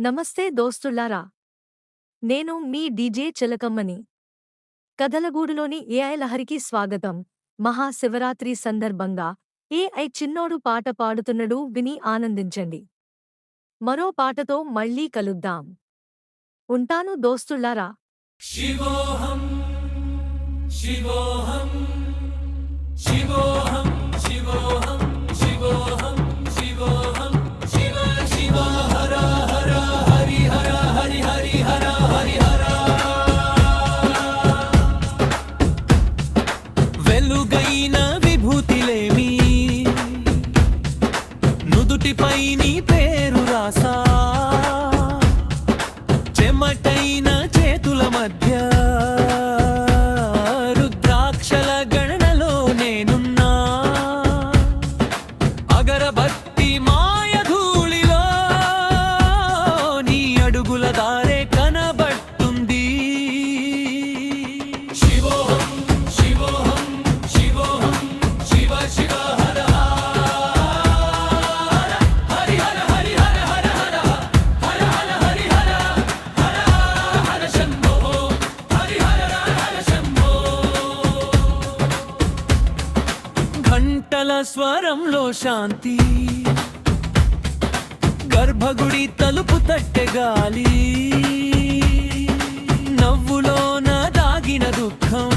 నమస్తే దోస్తుల్లారా నేను మీ DJ చిలకమ్మని. కథలగూడులోని AI లహరికి స్వాగతం. మహాశివరాత్రి సందర్భంగా ఏఐ చిన్నోడు పాట పాడుతున్నడు విని ఆనందించండి. మరో పాటతో మళ్ళీ కలుద్దాం. ఉంటాను దోస్తులారా. శివోహం శివో నుదుటిపై నీ పేరు రాసా. చెమటైన చేతుల మధ్య రుద్రాక్షల గణనలో నేనున్నా. అగరబత్తి మాయ ధూళిలో నీ అడుగుల దారే కనా గంటల స్వరంలో శాంతి. గర్భగుడి తలుపు తట్టె గాలి. నవ్వులోన దాగిన దుఃఖం.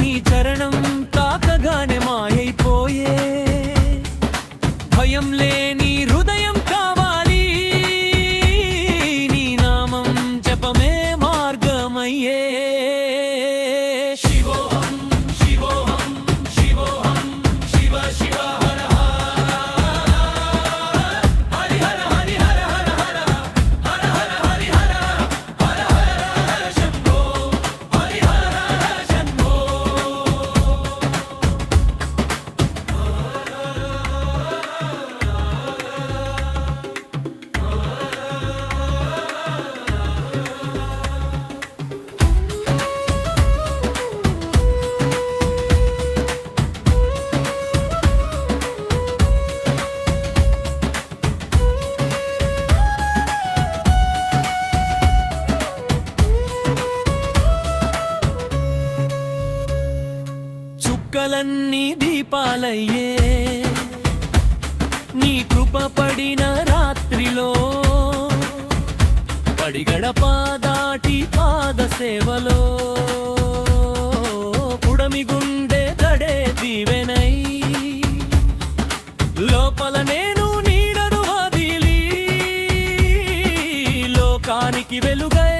నీ చరణం తాకగానే మాయైపోయే. భయం లేని హృదయం చుక్కలన్నీ దీపాలయ్యే. నీ కృప పడిన రాత్రిలో పడిగడ దాటి పాద సేవలో పుడమి గుండె దడే దీవెనై. లోపల నేను నీడను వదిలి లోకానికి వెలుగై